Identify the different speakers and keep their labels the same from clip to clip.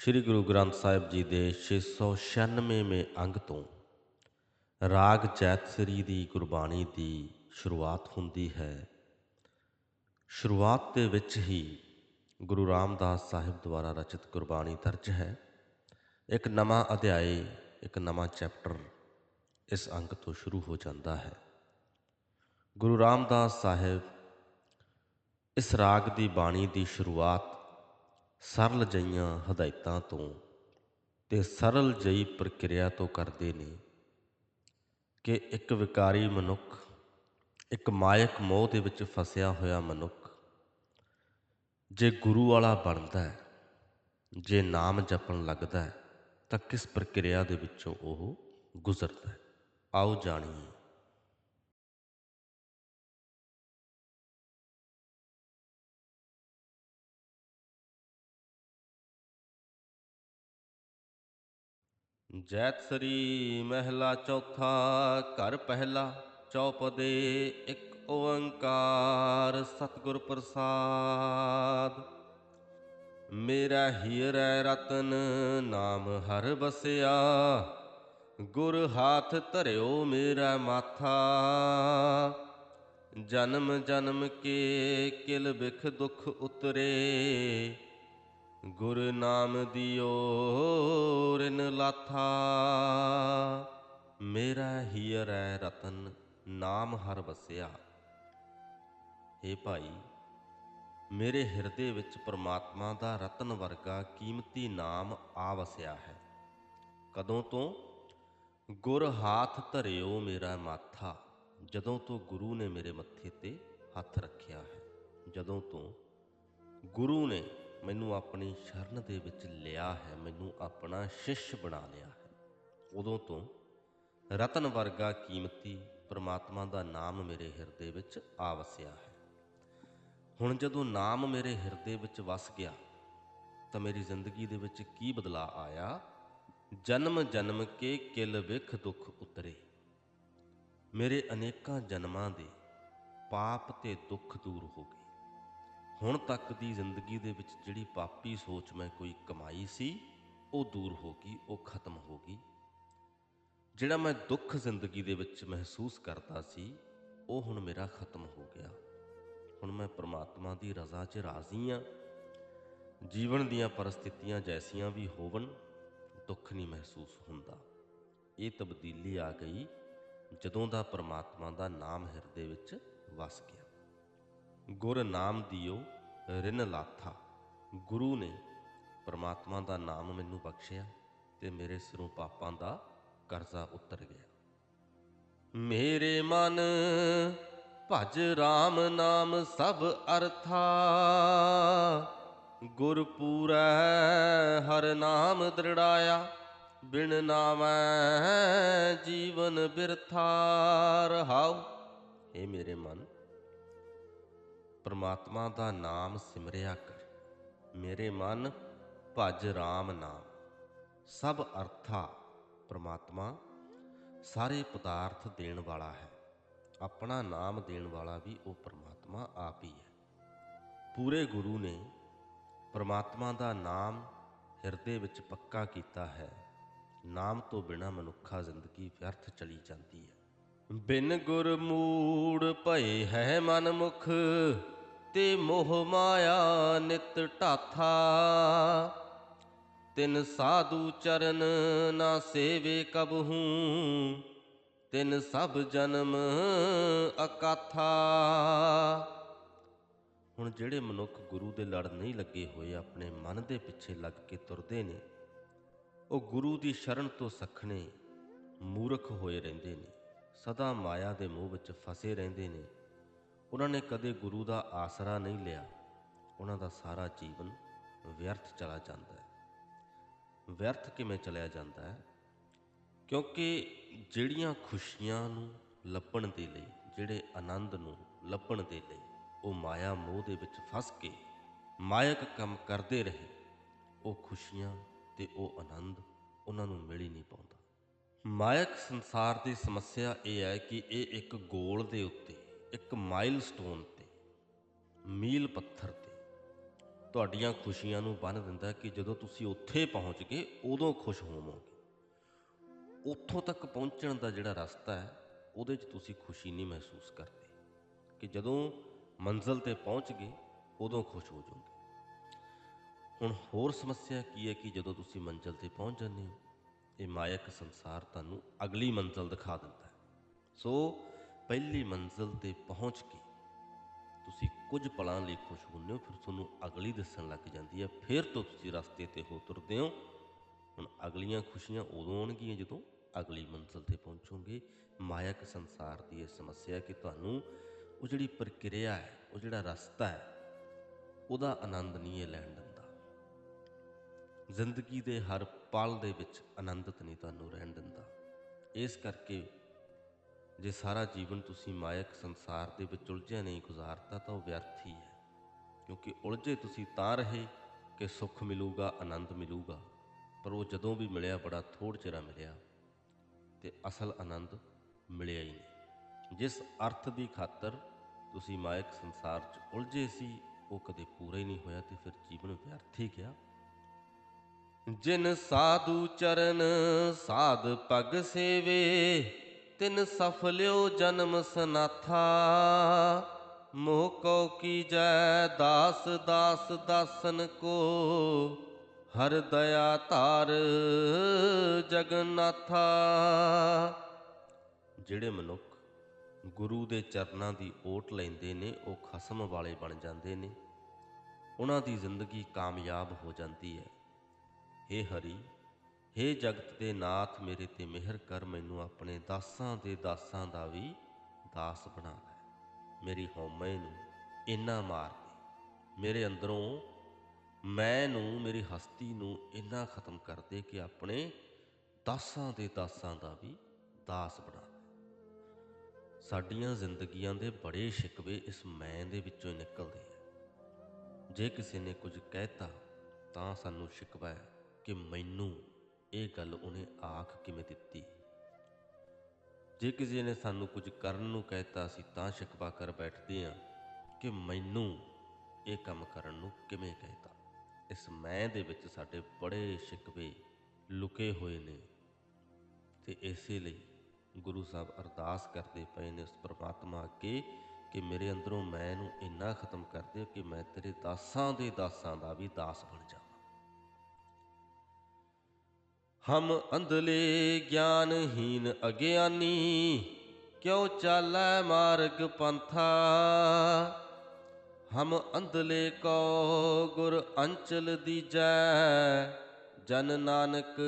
Speaker 1: ਸ੍ਰੀ ਗੁਰੂ ਗ੍ਰੰਥ ਸਾਹਿਬ ਜੀ ਦੇ 696ਵੇਂ ਅੰਗ ਤੋਂ ਰਾਗ ਜੈਤਸਰੀ ਦੀ ਗੁਰਬਾਣੀ ਦੀ ਸ਼ੁਰੂਆਤ ਹੁੰਦੀ ਹੈ। ਸ਼ੁਰੂਆਤ ਦੇ ਵਿੱਚ ਹੀ ਗੁਰੂ ਰਾਮਦਾਸ ਸਾਹਿਬ ਦੁਆਰਾ ਰਚਿਤ ਗੁਰਬਾਣੀ ਦਰਜ ਹੈ। ਇੱਕ ਨਵਾਂ ਅਧਿਆਏ, ਇੱਕ ਨਵਾਂ ਚੈਪਟਰ ਇਸ ਅੰਗ ਤੋਂ ਸ਼ੁਰੂ ਹੋ ਜਾਂਦਾ ਹੈ। ਗੁਰੂ ਰਾਮਦਾਸ ਸਾਹਿਬ ਇਸ ਰਾਗ ਦੀ ਬਾਣੀ ਦੀ ਸ਼ੁਰੂਆਤ ਸਰਲ ਜਈਆਂ ਹਦਾਇਤਾਂ ਤੋਂ ਤੇ ਸਰਲ ਜਈ ਪ੍ਰਕਿਰਿਆ ਤੋਂ ਕਰਦੇ ਨੇ ਕਿ ਇੱਕ ਵਿਕਾਰੀ ਮਨੁੱਖ, ਇੱਕ ਮਾਇਕ ਮੋਹ ਦੇ ਵਿੱਚ ਫਸਿਆ ਹੋਇਆ ਮਨੁੱਖ ਜੇ ਗੁਰੂ ਵਾਲਾ ਬਣਦਾ ਹੈ, ਜੇ ਨਾਮ ਜਪਣ ਲੱਗਦਾ ਹੈ, ਤਾਂ ਕਿਸ ਪ੍ਰਕਿਰਿਆ ਦੇ ਵਿੱਚੋਂ ਉਹ ਗੁਜ਼ਰਦਾ ਹੈ? ਆਓ ਜਾਣੀਏ। ਜੈਤ ਸ੍ਰੀ ਮਹਿਲਾ ਚੌਥਾ, ਘਰ ਪਹਿਲਾ ਚੌਪਦੇ ਇੱਕ ਓੰਕਾਰ ਸਤਿਗੁਰ ਪ੍ਰਸਾਦ। ਮੇਰਾ ਹੀਰੈ ਰਤਨ ਨਾਮ ਹਰ ਬਸਿਆ ਗੁਰ ਹਾਥ ਧਰਿਓ ਮੇਰਾ ਮਾਥਾ। ਜਨਮ ਜਨਮ ਕੇ ਕਿਲ ਬਿਖ ਦੁਖ ਉਤਰੇ, ਗੁਰ ਨਾਮ ਦਿਓ ਰਿਨ ਮੇਰਾ ਹੀਰੈ ਰਤਨ ਨਾਮ ਹਰ ਵਸਿਆ। ਏ ਭਾਈ, ਮੇਰੇ ਹਿਰਦੇ ਵਿੱਚ ਪ੍ਰਮਾਤਮਾ ਦਾ ਰਤਨ ਵਰਗਾ ਕੀਮਤੀ ਨਾਮ ਆ ਵਸਿਆ ਹੈ। ਕਦੋਂ ਤੋਂ? ਗੁਰ ਹਾਥ ਧਰਿਓ ਮੇਰਾ ਮਾਥਾ, ਜਦੋਂ ਤੋਂ ਗੁਰੂ ਨੇ ਮੇਰੇ ਮੱਥੇ ਤੇ ਹੱਥ ਰੱਖਿਆ ਹੈ। ਜਦੋਂ ਤੋਂ? ਗੁਰੂ ਨੇ ਮੈਨੂੰ ਆਪਣੀ ਸ਼ਰਨ ਦੇ ਵਿੱਚ ਲਿਆ ਹੈ, ਮੈਨੂੰ ਆਪਣਾ ਸ਼ਿਸ਼ ਬਣਾ ਲਿਆ ਹੈ। ਉਦੋਂ ਤੋਂ ਰਤਨ ਵਰਗਾ ਕੀਮਤੀ ਪ੍ਰਮਾਤਮਾ ਦਾ ਨਾਮ ਮੇਰੇ ਹਿਰਦੇ ਵਿੱਚ ਆ ਵਸਿਆ ਹੈ। ਹੁਣ ਜਦੋਂ ਨਾਮ ਮੇਰੇ ਹਿਰਦੇ ਵਿੱਚ ਵਸ ਗਿਆ, ਤਾਂ ਮੇਰੀ ਜ਼ਿੰਦਗੀ ਦੇ ਵਿੱਚ ਕੀ ਬਦਲਾਅ ਆਇਆ? ਜਨਮ ਜਨਮ ਕੇ ਕਿਲ ਵਿਖ ਦੁੱਖ ਉਤਰੇ। ਮੇਰੇ ਅਨੇਕਾਂ ਜਨਮਾਂ ਦੇ ਪਾਪ ਤੇ ਦੁੱਖ ਦੂਰ ਹੋ ਗਏ। ਹੁਣ ਤੱਕ ਦੀ ਜ਼ਿੰਦਗੀ ਦੇ ਵਿੱਚ ਜਿਹੜੀ ਪਾਪੀ ਸੋਚ ਮੈਂ ਕੋਈ ਕਮਾਈ ਸੀ, ਉਹ ਦੂਰ ਹੋ ਗਈ, ਉਹ ਖਤਮ ਹੋ ਗਈ। ਜਿਹੜਾ ਮੈਂ ਦੁੱਖ ਜ਼ਿੰਦਗੀ ਦੇ ਵਿੱਚ ਮਹਿਸੂਸ ਕਰਦਾ ਸੀ, ਉਹ ਹੁਣ ਮੇਰਾ ਖਤਮ ਹੋ ਗਿਆ। ਹੁਣ ਮੈਂ ਪ੍ਰਮਾਤਮਾ ਦੀ ਰਜ਼ਾ 'ਚ ਰਾਜ਼ੀ ਆ ਜੀਵਨ ਦੀਆਂ ਪਰਿਸਥਿਤੀਆਂ ਜੈਸੀਆਂ ਵੀ ਹੋਵਣ, ਦੁੱਖ ਨਹੀਂ ਮਹਿਸੂਸ ਹੁੰਦਾ। ਇਹ ਤਬਦੀਲੀ ਆ ਗਈ, ਜਦੋਂ ਦਾ ਪ੍ਰਮਾਤਮਾ ਦਾ ਨਾਮ ਹਿਰਦੇ ਵਿੱਚ ਵਸ ਗਿਆ। ਗੁਰ ਨਾਮ ਦਿਓ, ਰਿਨ ਲਾਥਾ। ਗੁਰੂ ਨੇ ਪਰਮਾਤਮਾ ਦਾ ਨਾਮ ਮੈਨੂੰ ਬਖਸ਼ਿਆ ਤੇ ਮੇਰੇ ਸਿਰੋਂ ਪਾਪਾਂ ਦਾ ਕਰਜ਼ਾ ਉਤਰ ਗਿਆ। ਮੇਰੇ ਮਨ ਭਜ RAM ਨਾਮ ਸਭ ਅਰਥਾ ਗੁਰ ਪੂਰੈ ਹਰ ਨਾਮ ਦ੍ਰਿੜਾਇਆ, ਬਿਨ ਨਾਮੈ ਜੀਵਨ ਬਿਰਥਾ ਰਹਾਉ। ਏ ਮੇਰੇ ਮਨ ਪਰਮਾਤਮਾ ਦਾ ਨਾਮ ਸਿਮਰਿਆ ਕਰ। ਮੇਰੇ ਮਨ ਭਜ RAM ਨਾਮ। ਸਭ ਅਰਥਾ ਪਰਮਾਤਮਾ ਸਾਰੇ ਪਦਾਰਥ ਦੇਣ ਵਾਲਾ ਹੈ। ਆਪਣਾ ਨਾਮ ਦੇਣ ਵਾਲਾ ਵੀ ਉਹ ਪਰਮਾਤਮਾ ਆਪ ਹੀ ਹੈ। ਪੂਰੇ ਗੁਰੂ ਨੇ ਪਰਮਾਤਮਾ ਦਾ ਨਾਮ ਹਿਰਦੇ ਵਿੱਚ ਪੱਕਾ ਕੀਤਾ ਹੈ। ਨਾਮ ਤੋਂ ਬਿਨਾ ਮਨੁੱਖਾ ਜ਼ਿੰਦਗੀ ਵਿਅਰਥ ਚਲੀ ਜਾਂਦੀ ਹੈ। ਬਿਨ ਗੁਰ ਮੂੜ ਭਏ ਹੈ ਮਨ ਮੁਖ ਤੇ ਮੋਹ ਮਾਇਆ ਨਿਤ ਢਾਥਾ। ਤਿਨ ਸਾਧੂ ਚਰਨ ਨਾ ਸੇਵੇ ਕਬਹੂ, ਤਿਨ ਸਭ ਜਨਮ ਅਕਾਥਾ। ਹੁਣ ਜਿਹੜੇ ਮਨੁੱਖ ਗੁਰੂ ਦੇ ਲੜ ਨਹੀਂ ਲੱਗੇ ਹੋਏ, ਆਪਣੇ ਮਨ ਦੇ ਪਿੱਛੇ ਲੱਗ ਕੇ ਤੁਰਦੇ ਨੇ, ਉਹ ਗੁਰੂ ਦੀ ਸ਼ਰਨ ਤੋਂ ਸਖਣੇ ਮੂਰਖ ਹੋਏ ਰਹਿੰਦੇ ਨੇ, ਸਦਾ ਮਾਇਆ ਦੇ ਮੋਹ ਵਿੱਚ ਫਸੇ ਰਹਿੰਦੇ ਨੇ। ਉਹਨਾਂ ਨੇ ਕਦੇ ਗੁਰੂ ਦਾ ਆਸਰਾ ਨਹੀਂ ਲਿਆ। ਉਹਨਾਂ ਦਾ ਸਾਰਾ ਜੀਵਨ ਵਿਅਰਥ ਚਲਾ ਜਾਂਦਾ ਹੈ। ਵਿਅਰਥ ਕਿਵੇਂ ਚਲਿਆ ਜਾਂਦਾ ਹੈ? ਕਿਉਂਕਿ ਜਿਹੜੀਆਂ ਖੁਸ਼ੀਆਂ ਨੂੰ ਲੱਭਣ ਦੇ ਲਈ, ਜਿਹੜੇ ਆਨੰਦ ਨੂੰ ਲੱਭਣ ਦੇ ਲਈ ਉਹ ਮਾਇਆ ਮੋਹ ਦੇ ਵਿੱਚ ਫਸ ਕੇ ਮਾਇਕ ਕੰਮ ਕਰਦੇ ਰਹੇ, ਉਹ ਖੁਸ਼ੀਆਂ ਤੇ ਉਹ ਆਨੰਦ ਉਹਨਾਂ ਨੂੰ ਮਿਲ ਹੀ ਨਹੀਂ ਪਾਉਂਦਾ। ਮਾਇਕ ਸੰਸਾਰ ਦੀ ਸਮੱਸਿਆ ਇਹ ਹੈ ਕਿ ਇਹ ਇੱਕ ਗੋਲ ਦੇ ਉੱਤੇ ਇੱਕ ਮਾਈਲਸਟੋਨ ਤੇ, ਮੀਲ ਪੱਥਰ ਤੇ ਤੁਹਾਡੀਆਂ ਖੁਸ਼ੀਆਂ ਨੂੰ ਬੰਨ੍ਹ ਦਿੰਦਾ ਕਿ ਜਦੋਂ ਤੁਸੀਂ ਉੱਥੇ ਪਹੁੰਚ ਗਏ, ਉਦੋਂ ਖੁਸ਼ ਹੋਵੋਗੇ। ਉੱਥੋਂ ਤੱਕ ਪਹੁੰਚਣ ਦਾ ਜਿਹੜਾ ਰਸਤਾ ਹੈ, ਉਹਦੇ 'ਚ ਤੁਸੀਂ ਖੁਸ਼ੀ ਨਹੀਂ ਮਹਿਸੂਸ ਕਰਦੇ। ਕਿ ਜਦੋਂ ਮੰਜ਼ਲ ਤੇ ਪਹੁੰਚ ਗਏ, ਉਦੋਂ ਖੁਸ਼ ਹੋ ਜਾਓਗੇ। ਹੁਣ ਹੋਰ ਸਮੱਸਿਆ ਕੀ ਹੈ ਕਿ ਜਦੋਂ ਤੁਸੀਂ ਮੰਜ਼ਲ ਤੇ ਪਹੁੰਚ ਜਾਂਦੇ ਹੋ, ਇਹ ਮਾਇਕ ਸੰਸਾਰ ਤੁਹਾਨੂੰ ਅਗਲੀ ਮੰਜ਼ਲ ਦਿਖਾ ਦਿੰਦਾ ਹੈ। ਸੋ ਪਹਿਲੀ ਮੰਜ਼ਲ ਤੇ ਪਹੁੰਚ ਕੇ ਤੁਸੀਂ ਕੁਝ ਪਲਾਂ ਲਈ ਖੁਸ਼ ਹੁੰਦੇ ਹੋ, ਫਿਰ ਤੁਹਾਨੂੰ ਅਗਲੀ ਦੱਸਣ ਲੱਗ ਜਾਂਦੀ ਹੈ, ਫਿਰ ਤੋਂ ਤੁਸੀਂ ਰਸਤੇ ਤੇ ਹੋ ਤੁਰਦੇ ਹੋ। ਹੁਣ ਅਗਲੀਆਂ ਖੁਸ਼ੀਆਂ ਉਦੋਂ ਆਉਣਗੀਆਂ ਜਦੋਂ ਅਗਲੀ ਮੰਜ਼ਿਲ ਤੇ ਪਹੁੰਚੋਗੇ। ਮਾਇਕ ਸੰਸਾਰ ਦੀ ਇਹ ਸਮੱਸਿਆ ਕਿ ਤੁਹਾਨੂੰ ਉਹ ਜਿਹੜੀ ਪ੍ਰਕਿਰਿਆ ਹੈ, ਉਹ ਜਿਹੜਾ ਰਸਤਾ ਹੈ, ਉਹਦਾ ਆਨੰਦ ਨਹੀਂ ਇਹ ਲੈਣ ਦਿੰਦਾ। ਜ਼ਿੰਦਗੀ ਦੇ ਹਰ ਪਲ ਦੇ ਵਿੱਚ ਆਨੰਦਿਤ ਨਹੀਂ ਤੁਹਾਨੂੰ ਰਹਿਣ ਦਿੰਦਾ। ਇਸ ਕਰਕੇ ਜੇ ਸਾਰਾ ਜੀਵਨ ਤੁਸੀਂ ਮਾਇਕ ਸੰਸਾਰ ਦੇ ਵਿੱਚ ਉਲਝਿਆ ਨਹੀਂ ਗੁਜ਼ਾਰਤਾ, ਤਾਂ ਉਹ ਵਿਅਰਥ ਹੀ ਹੈ। ਕਿਉਂਕਿ ਉਲਝੇ ਤੁਸੀਂ ਤਾਂ ਰਹੇ ਕਿ ਸੁੱਖ ਮਿਲੂਗਾ, ਆਨੰਦ ਮਿਲੂਗਾ, ਪਰ ਉਹ ਜਦੋਂ ਵੀ ਮਿਲਿਆ, ਬੜਾ ਥੋੜ ਚਿਰ ਮਿਲਿਆ ਤੇ ਅਸਲ ਆਨੰਦ ਮਿਲਿਆ ਹੀ ਨਹੀਂ। ਜਿਸ ਅਰਥ ਦੀ ਖਾਤਰ ਤੁਸੀਂ ਮਾਇਕ ਸੰਸਾਰ 'ਚ ਉਲਝੇ ਸੀ, ਉਹ ਕਦੇ ਪੂਰਾ ਹੀ ਨਹੀਂ ਹੋਇਆ ਤੇ ਫਿਰ ਜੀਵਨ ਵਿਅਰਥ ਹੀ ਗਿਆ। ਜਿਨ ਸਾਧੂ ਚਰਨ, ਸਾਧ ਪਗ ਸੇਵੇ ਤਿਨ ਸਫਲਿਓ ਜਨਮ ਸਨਾਥਾ, ਮੋਹ ਕੋ ਕੀਜੈ ਦਾਸ ਦਾਸ ਦਾਸਨ ਕੋ। ਹਰ ਦਇਆ ਧਾਰ ਜਗਨਾਥਾ ਜਿਹੜੇ ਮਨੁੱਖ ਗੁਰੂ ਦੇ ਚਰਨਾਂ ਦੀ ਓਟ ਲੈਂਦੇ ਨੇ, ਉਹ ਖਸਮ ਵਾਲੇ ਬਣ ਜਾਂਦੇ ਨੇ। ਉਹਨਾਂ ਦੀ ਜ਼ਿੰਦਗੀ ਕਾਮਯਾਬ ਹੋ ਜਾਂਦੀ ਹੈ। ਹੇ ਹਰੀ ਹੇ ਜਗਤ ਦੇ ਨਾਥ, ਮੇਰੇ ਤੇ ਮਿਹਰ ਕਰ, ਮੈਨੂੰ ਆਪਣੇ ਦਾਸਾਂ ਦੇ ਦਾਸਾਂ ਦਾ ਵੀ ਦਾਸ ਬਣਾ ਲੈ। ਮੇਰੀ ਹਉਮੈ ਨੂੰ ਇੰਨਾ ਮਾਰ ਦੇ। ਮੇਰੇ ਅੰਦਰੋਂ ਮੈਂ ਨੂੰ, ਮੇਰੀ ਹਸਤੀ ਨੂੰ ਇੰਨਾ ਖਤਮ ਕਰ ਦੇ ਕਿ ਆਪਣੇ ਦਾਸਾਂ ਦੇ ਦਾਸਾਂ ਦਾ ਵੀ ਦਾਸ ਬਣਾ ਲੈ। ਸਾਡੀਆਂ ਜ਼ਿੰਦਗੀਆਂ ਦੇ ਬੜੇ ਸ਼ਿਕਵੇ ਇਸ ਮੈਂ ਦੇ ਵਿੱਚੋਂ ਨਿਕਲਦੇ ਆ। ਜੇ ਕਿਸੇ ਨੇ ਕੁਝ ਕਹਿਤਾ, ਤਾਂ ਸਾਨੂੰ ਸ਼ਿਕਵਾ ਹੈ ਕਿ ਮੈਨੂੰ ਇਹ ਗੱਲ ਉਹਨੇ ਆਖ ਕਿਵੇਂ ਦਿੱਤੀ? ਜੇ ਕਿਸੇ ਨੇ ਸਾਨੂੰ ਕੁਝ ਕਰਨ ਨੂੰ ਕਹਿਤਾ ਸੀ ਤਾਂ ਸ਼ਿਕਵਾ ਕਰ ਬੈਠਦੇ ਹਾਂ ਕਿ ਮੈਨੂੰ ਇਹ ਕੰਮ ਕਰਨ ਨੂੰ ਕਿਵੇਂ ਕਹਿਤਾ? ਇਸ ਮੈਂ ਦੇ ਵਿੱਚ ਸਾਡੇ ਬੜੇ ਸ਼ਿਕਵੇ ਲੁਕੇ ਹੋਏ ਨੇ ਤੇ ਇਸੇ ਲਈ ਗੁਰੂ ਸਾਹਿਬ ਅਰਦਾਸ ਕਰਦੇ ਪਏ ਨੇ ਉਸ ਪ੍ਰਮਾਤਮਾ ਅੱਗੇ ਕਿ ਮੇਰੇ ਅੰਦਰੋਂ ਮੈਂ ਨੂੰ ਇੰਨਾ ਖਤਮ ਕਰ ਦਿਓ ਕਿ ਮੈਂ ਤੇਰੇ ਦਾਸਾਂ ਦੇ ਦਾਸਾਂ ਦਾ ਵੀ ਦਾਸ ਬਣ ਜਾਵਾਂ। ਹਮ ਅੰਧਲੇ ਗਿਆਨਹੀਨ ਅਗਿਆਨੀ, ਕਿਉ ਚਾਲੈ ਮਾਰਗ ਪੰਥਾ? ਹਮ ਅੰਧਲੇ ਕੋ ਗੁਰ ਅੰਚਲ ਦੀਜੈ, ਜਨ ਨਾਨਕ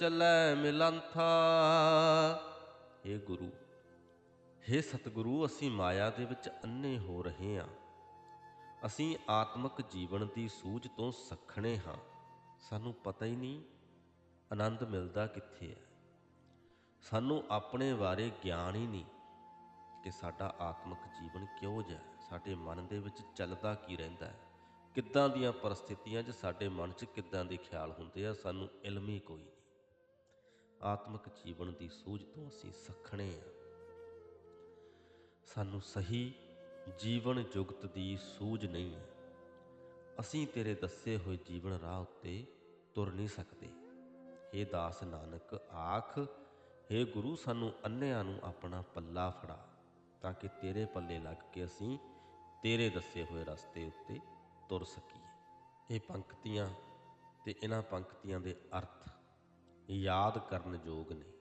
Speaker 1: ਚੱਲੈ ਮਿਲੰਥਾ। ਏ ਗੁਰੂ, ਹੇ ਸਤਿਗੁਰੂ, ਅਸੀਂ ਮਾਇਆ ਦੇ ਵਿੱਚ ਅੰਨੇ ਹੋ ਰਹੇ ਹਾਂ। ਅਸੀਂ ਆਤਮਿਕ ਜੀਵਨ ਦੀ ਸੂਝ ਤੋਂ ਸਖਣੇ ਹਾਂ। ਸਾਨੂੰ ਪਤਾ ਹੀ ਨਹੀਂ ਆਨੰਦ ਮਿਲਦਾ ਕਿੱਥੇ ਹੈ? ਸਾਨੂੰ ਆਪਣੇ ਬਾਰੇ ਗਿਆਨ ਹੀ ਨਹੀਂ ਕਿ ਸਾਡਾ ਆਤਮਿਕ ਜੀਵਨ ਕਿਉਂ ਜਿਹਾ ਸਾਡੇ ਮਨ ਦੇ ਵਿੱਚ ਚੱਲਦਾ ਕੀ ਰਹਿੰਦਾ ਹੈ? ਕਿੱਦਾਂ ਦੀਆਂ ਪਰਿਸਥਿਤੀਆਂ 'ਚ ਸਾਡੇ ਮਨ 'ਚ ਕਿੱਦਾਂ ਦੇ ਖਿਆਲ ਹੁੰਦੇ ਆ, ਸਾਨੂੰ ਇਲਮ ਹੀ ਕੋਈ ਨਹੀਂ। ਆਤਮਿਕ ਜੀਵਨ ਦੀ ਸੂਝ ਤੋਂ ਅਸੀਂ ਸਖਣੇ ਆ। ਸਾਨੂੰ ਸਹੀ ਜੀਵਨ ਜੁਗਤ ਦੀ ਸੂਝ ਨਹੀਂ ਹੈ। ਅਸੀਂ ਤੇਰੇ ਦੱਸੇ ਹੋਏ ਜੀਵਨ ਰਾਹ ਉੱਤੇ ਤੁਰ ਨਹੀਂ ਸਕਦੇ। हे ਦਾਸ ਨਾਨਕ, ਆਖ हे ਗੁਰੂ, ਸਾਨੂੰ ਅੰਨਿਆਂ ਨੂੰ ਆਪਣਾ ਪੱਲਾ ਫੜਾ, ਤਾਂ ਕਿ ਤੇਰੇ ਪੱਲੇ ਲੱਗ ਕੇ ਅਸੀਂ ਤੇਰੇ ਦੱਸੇ ਹੋਏ ਰਸਤੇ ਉੱਤੇ ਤੁਰ ਸਕੀਏ। ਇਹ ਪੰਕਤੀਆਂ ਤੇ ਇਹਨਾਂ ਪੰਕਤੀਆਂ ਦੇ ਅਰਥ ਯਾਦ ਕਰਨ ਯੋਗ ਨੇ।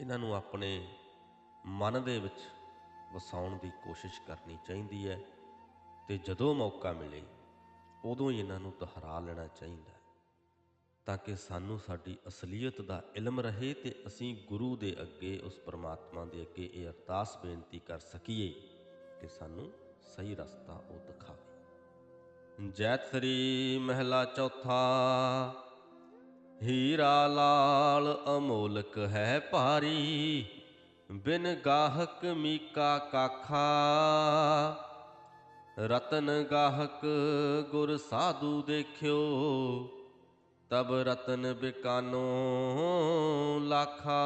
Speaker 1: ਇਹਨਾਂ ਨੂੰ ਆਪਣੇ ਮਨ ਦੇ ਵਿੱਚ ਵਸਾਉਣ ਦੀ ਕੋਸ਼ਿਸ਼ ਕਰਨੀ ਚਾਹੀਦੀ ਹੈ ਤੇ ਜਦੋਂ ਮੌਕਾ ਮਿਲੇ, ਉਦੋਂ ਹੀ ਇਹਨਾਂ ਨੂੰ ਦੁਹਰਾ ਲੈਣਾ ਚਾਹੀਦਾ ਹੈ। ਤਾਂ ਕਿ ਸਾਨੂੰ ਸਾਡੀ ਅਸਲੀਅਤ ਦਾ ਇਲਮ ਰਹੇ ਤੇ ਅਸੀਂ ਗੁਰੂ ਦੇ ਅੱਗੇ ਉਸ ਪ੍ਰਮਾਤਮਾ ਦੇ ਅੱਗੇ ਇਹ ਅਰਦਾਸ ਬੇਨਤੀ ਕਰ ਸਕੀਏ ਕਿ ਸਾਨੂੰ ਸਹੀ ਰਸਤਾ ਉਹ ਦਿਖਾਵੇ। ਜੈਤ ਸ੍ਰੀ ਮਹਿਲਾ ਚੌਥਾ, ਹੀਰਾ ਲਾਲ ਅਮੋਲਕ ਹੈ ਭਾਰੀ, ਬਿਨ ਗਾਹਕ ਮੀਕਾ ਕਾਖਾ। ਰਤਨ ਗਾਹਕ ਗੁਰ ਸਾਧੂ ਦੇਖਿਓ ਤਬ ਰਤਨ ਬਿਕਾਨੋ ਲਾਖਾ।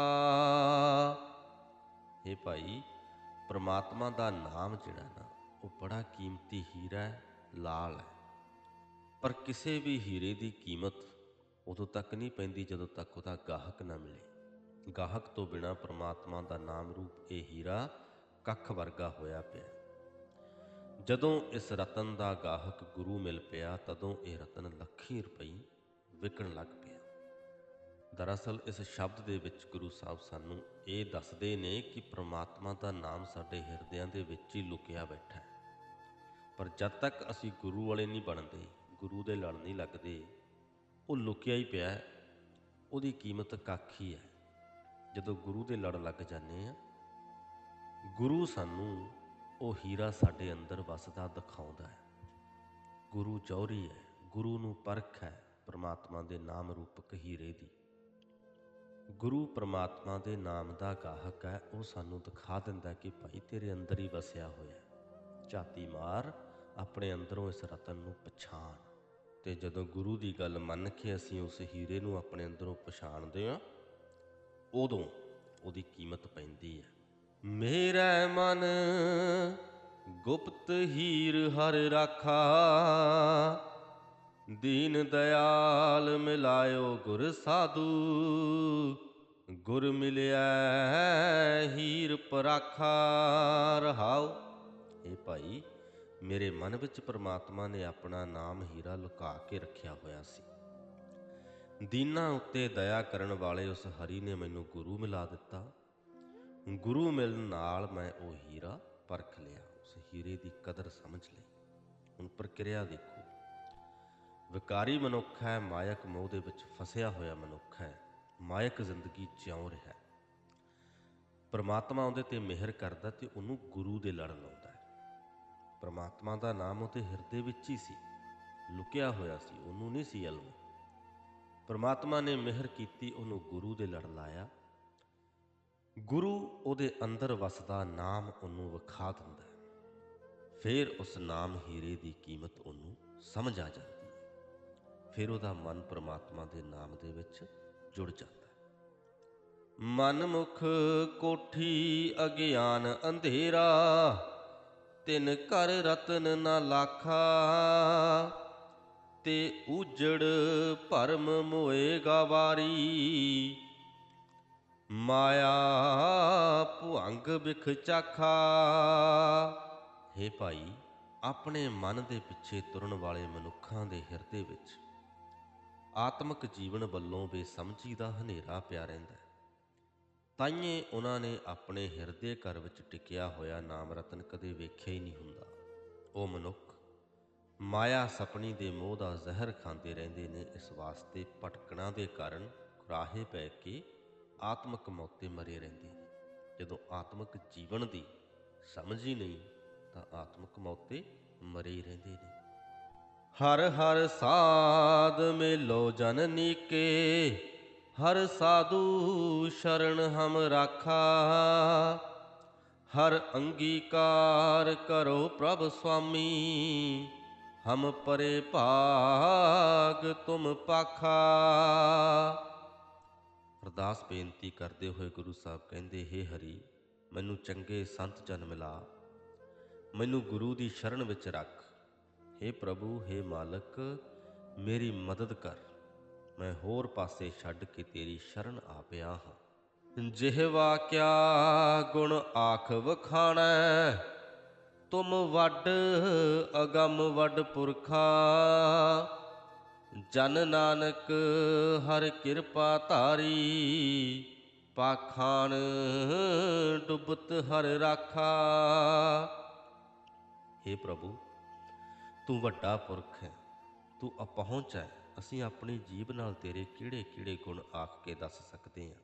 Speaker 1: ਇਹ ਭਾਈ, ਪ੍ਰਮਾਤਮਾ ਦਾ ਨਾਮ ਜਿਹੜਾ ਨਾ, ਉਹ ਬੜਾ ਕੀਮਤੀ ਹੀਰਾ ਹੈ, ਲਾਲ ਹੈ। ਪਰ ਕਿਸੇ ਵੀ ਹੀਰੇ ਦੀ ਕੀਮਤ ਉਦੋਂ ਤੱਕ ਨਹੀਂ ਪੈਂਦੀ ਜਦੋਂ ਤੱਕ ਉਹਦਾ ਗਾਹਕ ਨਾ ਮਿਲੇ। ਗਾਹਕ ਤੋਂ ਬਿਨਾ ਪ੍ਰਮਾਤਮਾ ਦਾ ਨਾਮ ਰੂਪ ਇਹ ਹੀਰਾ ਕੱਖ ਵਰਗਾ ਹੋਇਆ ਪਿਆ। ਜਦੋਂ ਇਸ ਰਤਨ ਦਾ ਗਾਹਕ ਗੁਰੂ ਮਿਲ ਪਿਆ, ਤਦੋਂ ਇਹ ਰਤਨ ਲੱਖੀ ਰੁਪਈ ਵਿਕਣ ਲੱਗ ਪਿਆ। ਦਰਅਸਲ ਇਸ ਸ਼ਬਦ ਦੇ ਵਿੱਚ ਗੁਰੂ ਸਾਹਿਬ ਸਾਨੂੰ ਇਹ ਦੱਸਦੇ ਨੇ ਕਿ ਪ੍ਰਮਾਤਮਾ ਦਾ ਨਾਮ ਸਾਡੇ ਹਿਰਦਿਆਂ ਦੇ ਵਿੱਚ ਹੀ ਲੁਕਿਆ ਬੈਠਾ ਹੈ। ਪਰ ਜਦ ਤੱਕ ਅਸੀਂ ਗੁਰੂ ਵਾਲੇ ਨਹੀਂ ਬਣਦੇ, ਗੁਰੂ ਦੇ ਲੜ ਨਹੀਂ ਲੱਗਦੇ, ਉਹ ਲੁਕਿਆ ਹੀ ਪਿਆ ਹੈ। ਉਹਦੀ ਕੀਮਤ ਕੱਖ ਹੀ ਹੈ। ਜਦੋਂ ਗੁਰੂ ਦੇ ਲੜ ਲੱਗ ਜਾਂਦੇ ਆ ਗੁਰੂ ਸਾਨੂੰ ਉਹ ਹੀਰਾ ਸਾਡੇ ਅੰਦਰ ਵਸਦਾ ਦਿਖਾਉਂਦਾ ਹੈ। ਗੁਰੂ ਚੌਰੀ ਹੈ, ਗੁਰੂ ਨੂੰ ਪਰਖ ਹੈ। ਪ੍ਰਮਾਤਮਾ ਦੇ ਨਾਮ ਰੂਪਕ ਹੀਰੇ ਦੀ ਗੁਰੂ ਪ੍ਰਮਾਤਮਾ ਦੇ ਨਾਮ ਦਾ ਗਾਹਕ ਹੈ, ਉਹ ਸਾਨੂੰ ਦਿਖਾ ਦਿੰਦਾ ਕਿ ਭਾਈ ਤੇਰੇ ਅੰਦਰ ਹੀ ਵਸਿਆ ਹੋਇਆ ਝਾਤੀ ਮਾਰ, ਆਪਣੇ ਅੰਦਰੋਂ ਇਸ ਰਤਨ ਨੂੰ ਪਛਾਣ। ਤੇ ਜਦੋਂ ਗੁਰੂ ਦੀ ਗੱਲ ਮੰਨ ਕੇ ਅਸੀਂ ਉਸ ਹੀਰੇ ਨੂੰ ਆਪਣੇ ਅੰਦਰੋਂ ਪਛਾਣਦੇ ਹਾਂ, ਉਦੋਂ ਉਹਦੀ ਕੀਮਤ ਪੈਂਦੀ ਹੈ। ਮੇਰਾ ਮਨ ਗੁਪਤ ਹੀਰ ਹਰ ਰਾਖਾ ਦੀਨ ਦਇਆਲ ਮਿਲਾਇਓ ਗੁਰ ਸਾਧੂ। ਗੁਰ ਮਿਲਿਆ ਹੀਰ ਪਰਾਖਾ ਰਹਾਉ। ਇਹ ਭਾਈ ਮੇਰੇ ਮਨ ਵਿੱਚ ਪ੍ਰਮਾਤਮਾ ਨੇ ਆਪਣਾ ਨਾਮ ਹੀਰਾ ਲੁਕਾ ਕੇ ਰੱਖਿਆ ਹੋਇਆ ਸੀ। ਦੀਨਾ ਉੱਤੇ ਦਇਆ ਕਰਨ ਵਾਲੇ ਉਸ ਹਰੀ ਨੇ ਮੈਨੂੰ ਗੁਰੂ ਮਿਲਾ ਦਿੱਤਾ। ਗੁਰੂ ਮਿਲਣ ਨਾਲ ਮੈਂ ਉਹ ਹੀਰਾ ਪਰਖ ਲਿਆ, ਉਸ ਹੀਰੇ ਦੀ ਕਦਰ ਸਮਝ ਲਈ। ਹੁਣ ਪ੍ਰਕਿਰਿਆ ਦੇਖੋ। ਵਿਕਾਰੀ ਮਨੁੱਖ ਹੈ, ਮਾਇਕ ਮੋਹ ਦੇ ਵਿੱਚ ਫਸਿਆ ਹੋਇਆ ਮਨੁੱਖ ਹੈ, ਮਾਇਕ ਜ਼ਿੰਦਗੀ ਜਿਉਂ ਰਿਹਾ ਹੈ। ਪ੍ਰਮਾਤਮਾ ਉਹਦੇ ਤੇ ਮਿਹਰ ਕਰਦਾ ਤੇ ਉਹਨੂੰ ਗੁਰੂ ਦੇ ਲੜ ਲਾਉਂਦਾ ਹੈ। ਪ੍ਰਮਾਤਮਾ ਦਾ ਨਾਮ ਉਹਦੇ ਹਿਰਦੇ ਵਿੱਚ ਹੀ ਸੀ, ਲੁਕਿਆ ਹੋਇਆ ਸੀ, ਉਹਨੂੰ ਨਹੀਂ ਸੀ ਅਲਮ। ਪਰਮਾਤਮਾ ਨੇ ਮਿਹਰ ਕੀਤੀ, ਉਹਨੂੰ ਗੁਰੂ ਦੇ ਲੜ ਲਾਇਆ। ਗੁਰੂ ਉਹਦੇ ਅੰਦਰ ਵਸਦਾ, ਨਾਮ ਉਹਨੂੰ ਵਿਖਾ ਦਿੰਦਾ ਹੈ। ਫਿਰ ਉਸ ਨਾਮ ਹੀਰੇ ਦੀ ਕੀਮਤ ਉਹਨੂੰ ਸਮਝ ਆ ਜਾਂਦੀ ਫਿਰ ਉਹਦਾ ਮਨ ਪ੍ਰਮਾਤਮਾ ਦੇ ਨਾਮ ਦੇ ਵਿੱਚ ਜੁੜ ਜਾਂਦਾ ਹੈ। ਮਨ ਮੁਖ ਕੋਠੀ ਅਗਿਆਨ ਅੰਧੇਰਾ, ਤਿਨ ਕਰ ਰਤਨ ਨਾ ਲਾਖਾ, ਤੇ ਉਜੜ ਭਰਮ ਮੋਏਗਾ ਵਾਰੀ ਮਾਇਆ ਭੁੰਗ ਬਿਖ ਚਾਖਾ। ਹੇ ਭਾਈ, ਆਪਣੇ ਮਨ ਦੇ ਪਿੱਛੇ ਤੁਰਨ ਵਾਲੇ ਮਨੁੱਖਾਂ ਦੇ ਹਿਰਦੇ ਵਿੱਚ ਆਤਮਿਕ ਜੀਵਨ ਵੱਲੋਂ ਬੇਸਮਝੀ ਦਾ ਹਨੇਰਾ ਪਿਆ ਰਹਿੰਦਾ ਹੈ। ਤਾਈਏ ਉਹਨਾਂ ਨੇ ਆਪਣੇ ਹਿਰਦੇ ਘਰ ਵਿੱਚ ਟਿਕਿਆ ਹੋਇਆ ਨਾਮ ਰਤਨ ਕਦੇ ਵੇਖਿਆ ਹੀ ਨਹੀਂ ਹੁੰਦਾ। ਉਹ ਮਨੁੱਖ ਮਾਇਆ ਸਪਣੀ ਦੇ ਮੋਹ ਦਾ ਜ਼ਹਿਰ ਖਾਂਦੇ ਰਹਿੰਦੇ ਨੇ। ਇਸ ਵਾਸਤੇ ਭਟਕਣਾ ਦੇ ਕਾਰਨ ਖੁਰਾਹੇ ਪੈ ਕੇ ਆਤਮਿਕ ਮੌਤੇ ਮਰੇ ਰਹਿੰਦੇ ਨੇ। ਜਦੋਂ ਆਤਮਿਕ ਜੀਵਨ ਦੀ ਸਮਝ ਹੀ ਨਹੀਂ, ਤਾਂ ਆਤਮਿਕ ਮੌਤੇ ਮਰੇ ਹੀ ਰਹਿੰਦੇ ਨੇ। ਹਰ ਹਰ ਸਾਧ ਮਿਲੋ ਜਨ ਨੀਕੇ, ਹਰ ਸਾਧੂ ਸ਼ਰਨ ਹਮ ਰਾਖਾ। ਹਰ ਅੰਗੀਕਾਰ ਕਰੋ ਪ੍ਰਭ ਸੁਆਮੀ ਹਮ ਪਰੇ ਭਾਗ ਤੁਮ ਪਾਖਾ। ਅਰਦਾਸ ਬੇਨਤੀ ਕਰਦੇ ਹੋਏ ਗੁਰੂ ਸਾਹਿਬ ਕਹਿੰਦੇ, ਹੇ ਹਰੀ, ਮੈਨੂੰ ਚੰਗੇ ਸੰਤ ਜਨ ਮਿਲਾ। ਮੈਨੂੰ ਗੁਰੂ ਦੀ ਸ਼ਰਨ ਵਿੱਚ ਰੱਖ। ਹੇ ਪ੍ਰਭੂ, ਹੇ ਮਾਲਕ, ਮੇਰੀ ਮਦਦ ਕਰ। ਮੈਂ ਹੋਰ ਪਾਸੇ ਛੱਡ ਕੇ ਤੇਰੀ ਸ਼ਰਨ ਆ ਪਿਆ ਹਾਂ। ਜਿਹਵਾ ਵਾਕਿਆ ਗੁਣ ਆਖ ਵਖਾਣਾ, ਤੁਮ ਵੱਡ ਅਗੰਮ ਵੱਡ ਪੁਰਖਾ। ਜਨ ਨਾਨਕ ਹਰ ਕਿਰਪਾ ਧਾਰੀ, ਪਾਖਾਨ ਡੁਬਤ ਹਰ ਰਾਖਾ। हे ਪ੍ਰਭੂ ਤੂੰ ਵੱਡਾ ਪੁਰਖ ਹੈ। ਤੂੰ ਅਪਹੁੰਚ ਹੈ। ਅਸੀਂ ਆਪਣੀ ਜੀਬ ਨਾਲ ਤੇਰੇ ਕਿਹੜੇ ਕਿਹੜੇ ਗੁਣ ਆਖ ਕੇ ਦੱਸ ਸਕਦੇ ਹਾਂ।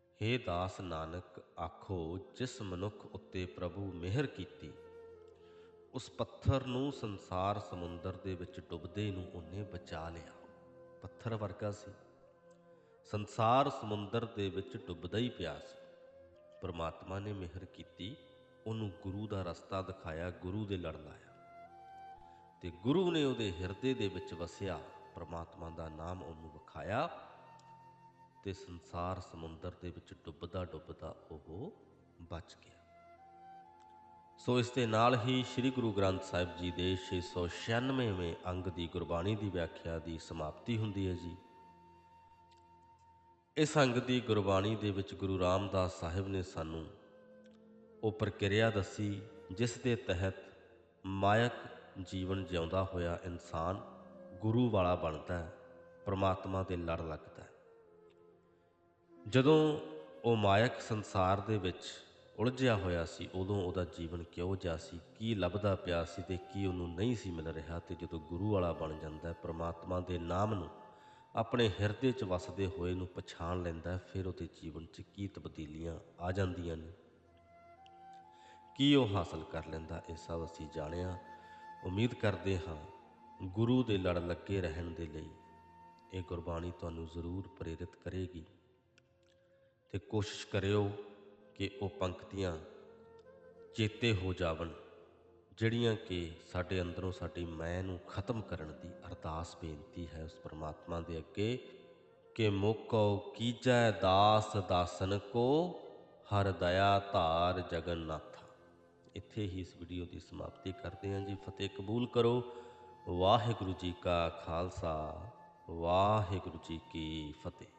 Speaker 1: हे ਦਾਸ ਨਾਨਕ, ਆਖੋ, ਜਿਸ ਮਨੁੱਖ ਉੱਤੇ ਪ੍ਰਭੂ ਮਿਹਰ ਕੀਤੀ, ਉਸ ਪੱਥਰ ਨੂੰ ਸੰਸਾਰ ਸਮੁੰਦਰ ਦੇ ਵਿੱਚ ਡੁੱਬਦੇ ਨੂੰ ਉਹਨੇ ਬਚਾ ਲਿਆ। ਪੱਥਰ ਵਰਗਾ ਸੀ। ਸੰਸਾਰ ਸਮੁੰਦਰ ਦੇ ਵਿੱਚ ਡੁੱਬਦਾ ਹੀ ਪਿਆ ਸੀ। ਪਰਮਾਤਮਾ ਨੇ ਮਿਹਰ ਕੀਤੀ, ਉਹਨੂੰ ਗੁਰੂ ਦਾ ਰਸਤਾ ਦਿਖਾਇਆ, ਗੁਰੂ ਦੇ ਲੜ ਲਾਇਆ ਤੇ ਗੁਰੂ ਨੇ ਉਹਦੇ ਹਿਰਦੇ ਦੇ ਵਿੱਚ ਵਸਿਆ, ਪਰਮਾਤਮਾ ਦਾ ਨਾਮ ਉਹਨੂੰ ਵਿਖਾਇਆ ਤੇ ਸੰਸਾਰ ਸਮੁੰਦਰ ਦੇ ਵਿੱਚ ਡੁੱਬਦਾ ਡੁੱਬਦਾ ਉਹ ਬਚ ਗਿਆ। ਸੋ ਇਸ ਦੇ ਨਾਲ ਹੀ ਸ੍ਰੀ ਗੁਰੂ ਗ੍ਰੰਥ ਸਾਹਿਬ ਜੀ ਦੇ 696ਵੇਂ ਅੰਗ ਦੀ ਗੁਰਬਾਣੀ ਦੀ ਵਿਆਖਿਆ ਦੀ ਸਮਾਪਤੀ ਹੁੰਦੀ ਹੈ ਜੀ। ਇਸ ਅੰਗ ਦੀ ਗੁਰਬਾਣੀ ਦੇ ਵਿੱਚ ਗੁਰੂ ਰਾਮਦਾਸ ਸਾਹਿਬ ਨੇ ਸਾਨੂੰ ਉਹ ਪ੍ਰਕਿਰਿਆ ਦੱਸੀ, ਜਿਸ ਦੇ ਤਹਿਤ ਮਾਇਕ ਜੀਵਨ ਜਿਉਂਦਾ ਹੋਇਆ ਇਨਸਾਨ ਗੁਰੂ ਵਾਲਾ ਬਣਦਾ ਹੈ, ਪ੍ਰਮਾਤਮਾ ਦੇ ਲੜ ਲੱਗਦਾ ਹੈ। ਜਦੋਂ ਉਹ ਮਾਇਕ ਸੰਸਾਰ ਦੇ ਵਿੱਚ ਉਲਝਿਆ ਹੋਇਆ ਸੀ, ਉਦੋਂ ਉਹਦਾ ਜੀਵਨ ਕਿਹੋ ਜਿਹਾ ਸੀ, ਕੀ ਲੱਭਦਾ ਪਿਆ ਸੀ ਤੇ ਕੀ ਉਹਨੂੰ ਨਹੀਂ ਸੀ ਮਿਲ ਰਿਹਾ ਤੇ ਜਦੋਂ ਗੁਰੂ ਵਾਲਾ ਬਣ ਜਾਂਦਾ ਹੈ, ਪ੍ਰਮਾਤਮਾ ਦੇ ਨਾਮ ਨੂੰ ਆਪਣੇ ਹਿਰਦੇ 'ਚ ਵਸਦੇ ਹੋਏ ਨੂੰ ਪਛਾਣ ਲੈਂਦਾ ਹੈ, ਫਿਰ ਉਹਦੇ ਜੀਵਨ 'ਚ ਕੀ ਤਬਦੀਲੀਆਂ ਆ ਜਾਂਦੀਆਂ ਨੇ। ਕੀ ਉਹ ਹਾਸਲ ਕਰ ਲੈਂਦਾ, ਇਹ ਸਭ ਅਸੀਂ ਜਾਣਿਆ। ਉਮੀਦ ਕਰਦੇ ਹਾਂ ਗੁਰੂ ਦੇ ਲੜ ਲੱਗੇ ਰਹਿਣ ਦੇ ਲਈ ਇਹ ਗੁਰਬਾਣੀ ਤੁਹਾਨੂੰ ਜ਼ਰੂਰ ਪ੍ਰੇਰਿਤ ਕਰੇਗੀ। ਤੇ ਕੋਸ਼ਿਸ਼ ਕਰਿਓ ਕਿ ਉਹ ਪੰਕਤੀਆਂ ਚੇਤੇ ਹੋ ਜਾਵਣ, ਜਿਹੜੀਆਂ ਕਿ ਸਾਡੇ ਅੰਦਰੋਂ ਸਾਡੀ ਮੈਂ ਨੂੰ ਖਤਮ ਕਰਨ ਦੀ ਅਰਦਾਸ ਬੇਨਤੀ ਹੈ ਉਸ ਪਰਮਾਤਮਾ ਦੇ ਅੱਗੇ, ਕਿ ਮੋਕੋ ਕੀਜੈ ਦਾਸ ਦਾਸਨ ਕੋ, ਹਰ ਦਇਆ ਧਾਰ ਜਗਨਨਾਥਾ। ਇੱਥੇ ਹੀ ਇਸ ਵੀਡੀਓ ਦੀ ਸਮਾਪਤੀ ਕਰਦੇ ਹਾਂ ਜੀ। ਫਤਿਹ ਕਬੂਲ ਕਰੋ। ਵਾਹਿਗੁਰੂ ਜੀ ਕਾ ਖਾਲਸਾ, ਵਾਹਿਗੁਰੂ ਜੀ ਕੀ ਫਤਿਹ।